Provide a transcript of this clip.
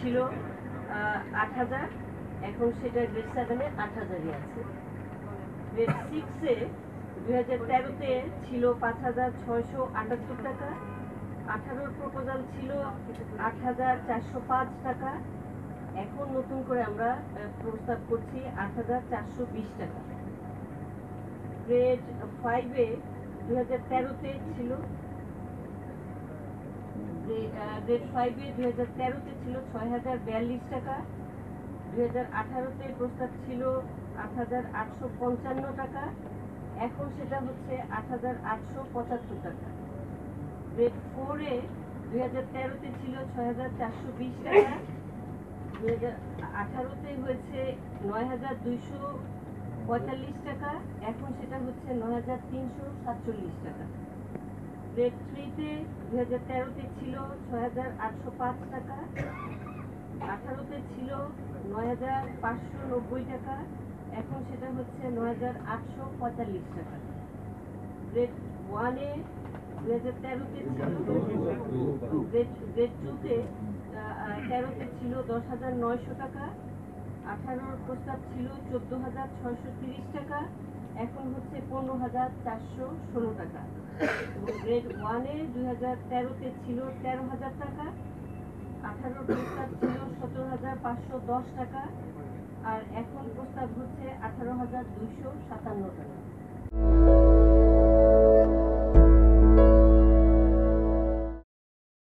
ছিল আট হাজার। সেভেনে আট হাজার ছিল পাঁচ হাজার ছয়শো আটাত্তর টাকা। আঠারোর প্রপোজাল ছিল আট হাজার চারশো পাঁচ টাকা। এখন নতুন করে আমরা প্রস্তাব করছি আট হাজার চারশো বিশ টাকা। গ্রেড ফাইভে দুই হাজার তেরোতে ছিল গ্রেড ফাইভে দুই হাজার তেরোতে ছিল ছয় হাজার বিয়াল্লিশ টাকা দুই হাজার আঠারোতে প্রস্তাব ছিল আট হাজার আটশো পঞ্চান্ন টাকা, এখন সেটা হচ্ছে আট হাজার আটশো পঁচাত্তর টাকা। গ্রেড ফোরে দুই হাজার তেরোতে ছিল ছয় হাজার চারশো বিশ টাকা দুই হাজার আঠারোতে হয়েছে নয় হাজার দুইশো পঁয়তাল্লিশ টাকা, এখন সেটা হচ্ছে নয় হাজার তিনশো সাতচল্লিশ টাকা। গ্রেড থ্রিতে দুই হাজার তেরোতে ছিল ছয় হাজার আটশো পাঁচ টাকা, আঠারোতে ছিল নয় হাজার পাঁচশো নব্বই টাকা, এখন সেটা হচ্ছে নয় হাজার আটশো পঁয়তাল্লিশ টাকা। গ্রেড ওয়ানে দুই হাজার তেরোতে ছিল গ্রেড গ্রেড টুতে তেরোতে ছিল দশ হাজার নয়শো টাকা আঠারোর প্রস্তাব ছিল চোদ্দ হাজার ছয়শো তিরিশ টাকা, এখন হচ্ছে পনেরো হাজার চারশো ষোলো টাকা। গ্রেড ওয়ানে দুই হাজার তেরোতে ছিল তেরো হাজার টাকা, আঠারোর প্রস্তাব ছিল সতেরো হাজার পাঁচশো দশ টাকা, আর এখন প্রস্তাব হচ্ছে আঠারো হাজার দুইশো সাতান্ন টাকা।